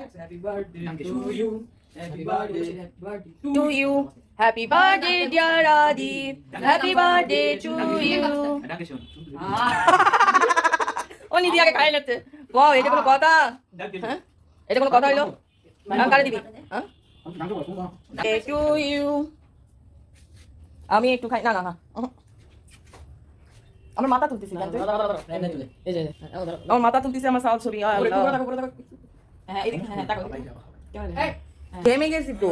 Happy birthday to you. Happy birthday, to you. Happy birthday, dear Adi. Happy birthday to you. ও নিদি আগে খাই নিচ্ছে বাহ এটা কোনো কথা. হ্যাঁ এটা কোনো কথা হইল হ্যাঁ কারে দিবি হ্যাঁ টু ইউ আমি একটু খাই না না না আমার মাথা তুলতেছি আমার মাথা তুলতেছি আমার সাল ছবি। হ্যাঁ এদিকে হ্যাঁ তাকাও ঘেমে গেছি তো।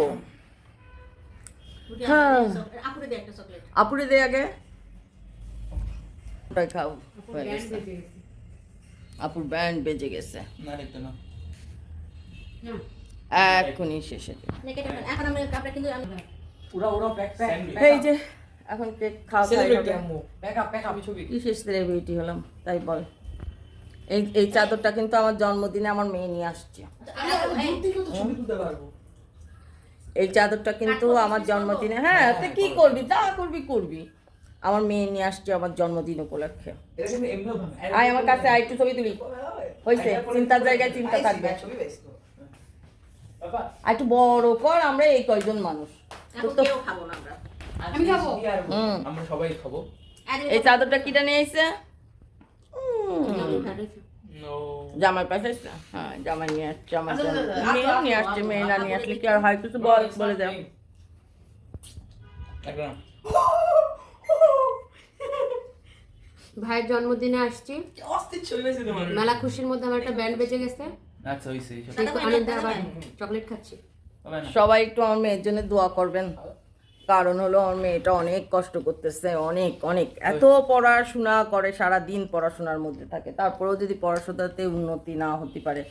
হ্যাঁ। আপুরে দে একটা চকলেট। আপুরে দে আগে। খাও। আপুর ব্যান্ড বেজে গেছে। এখনই শেষে। এই যে এখন কেক খাওয়া ছবি। সেলিব্রিটি হলাম তাই বল। এই এই চাদরটা কিন্তু আমার জন্মদিনে আমার মেয়ে নিয়ে আসছে। এই চাদরটা কিন্তু আমার জন্মদিনে হ্যাঁ তুই কি করবি? যা করবি করবি। আমার মেয়ে নিয়ে আসছে আমার জন্মদিন উপলক্ষে। আয় আমার কাছে আয় একটু ছবি তুলি। হয়েছে চিন্তার জায়গায় চিন্তা থাকবে। আর একটু বড় কর আমরা এই কয়জন মানুষ। এখন তো কেউ খাব না আমরা। আমি খাব। হুম। আমরা সবাই খাব। এই চাদরটা কিটা নিয়ে আইছে? নো জামাই হ্যাঁ জামাই নিয়ে আসছে আমার জন্য মেয়েও নিয়ে আসছে মেয়ে না নিয়ে আসলে কি আর হয় কিছু বল বলে দাও। ভাইয়ের জন্মদিনে আসছি। মেলা খুশির মধ্যে আমার একটা ব্যান্ড বেজে গেছে। আচ্ছা আবার চকলেট খাচ্ছি। সবাই একটু আমার মেয়ের জন্য দোয়া করবেন। কারণ হলো আমার মেয়েটা অনেক কষ্ট করতেছে অনেক অনেক। এত পড়াশোনা করে সারা দিন পড়াশোনার মধ্যে থাকে। তারপরেও যদি পড়াশোনাতে উন্নতি না হতে পারে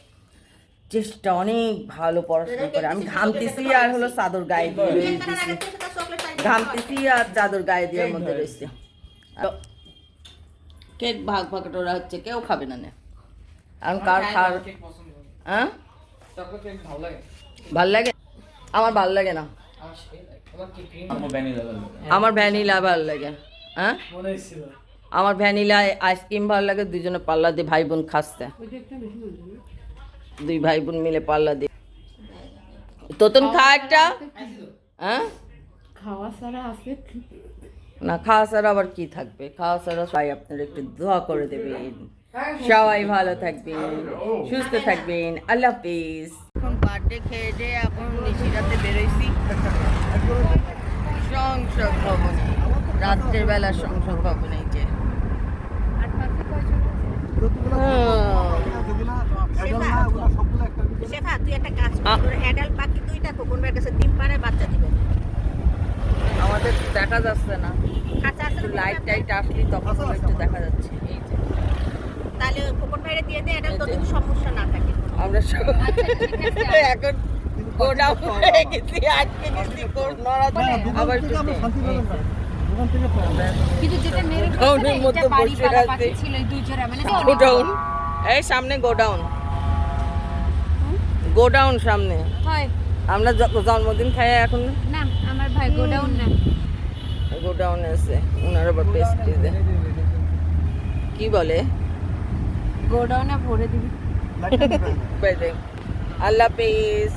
চেষ্টা অনেক ভালো পড়াশোনা করে। আমি ঘামতেছি আর হলো চাদর গায়ে দিয়ে রয়েছি। ঘামতেছি আর চাদর গায়ে দিয়ে মধ্যে রয়েছে। কেক ভাগ ভাগটোরা হচ্ছে কেউ খাবে না নে। এখন কার খার হ্যাঁ? ভালো লাগে। আমার ভালো লাগে না। আমার ভ্যানিলা ভালো লাগে। হ্যাঁ। আমার ভ্যানিলা আইসক্রিম ভালো লাগে দুজনে পাল্লা দিয়ে ভাই বোন খাচ্ছে। দুই ভাই বোন মিলে পাল্লা দিয়ে। তোতন খা একটা। হ্যাঁ? খাওয়া ছাড়া আছে। না খাওয়া ছাড়া আবার কি থাকবে? খাওয়া ছাড়া সবাই আপনার একটু দোয়া করে দেবেন। সবাই ভালো থাকবেন সুস্থ থাকবেন। আল্লাহ হাফিজ। এখন বার্থডে খেয়ে দিয়ে এখন নিশিরাতে বেরোইছি। সংসদ ভবনে রাত্রের বেলা সংসদ ভবনে এই যে। শেফা তুই একটা কাজ কর অ্যাডাল্ট পাখি দুইটা ভাইয়ের কাছে ডিম পাড়ে বাচ্চা দিবে। আমাদের দেখা যাচ্ছে না। কাঁচা আছে লাইট টাইট আসলে তখন একটু দেখা যাচ্ছে। এই যে। তাহলে খোকন ভাইরে দিয়ে দে অ্যাডাল্ট তোর সমস্যা না থাকে। আমরা সব এখন গোডাউন হয়ে গেছি আজকে গেছি আবার কিন্তু যেটা মেরে গোডাউনের মধ্যে বসে আছে ছিল এই দুই জোড়া মানে গোডাউন। এই সামনে গোডাউন। গোডাউন সামনে। হয়। আমরা জন্মদিন খাই এখন? না আমার ভাই গোডাউন না। গোডাউন আছে ওনার আবার কি বলে? গোডাউনে ভরে দিবি। আল্লাহ হাফিজ।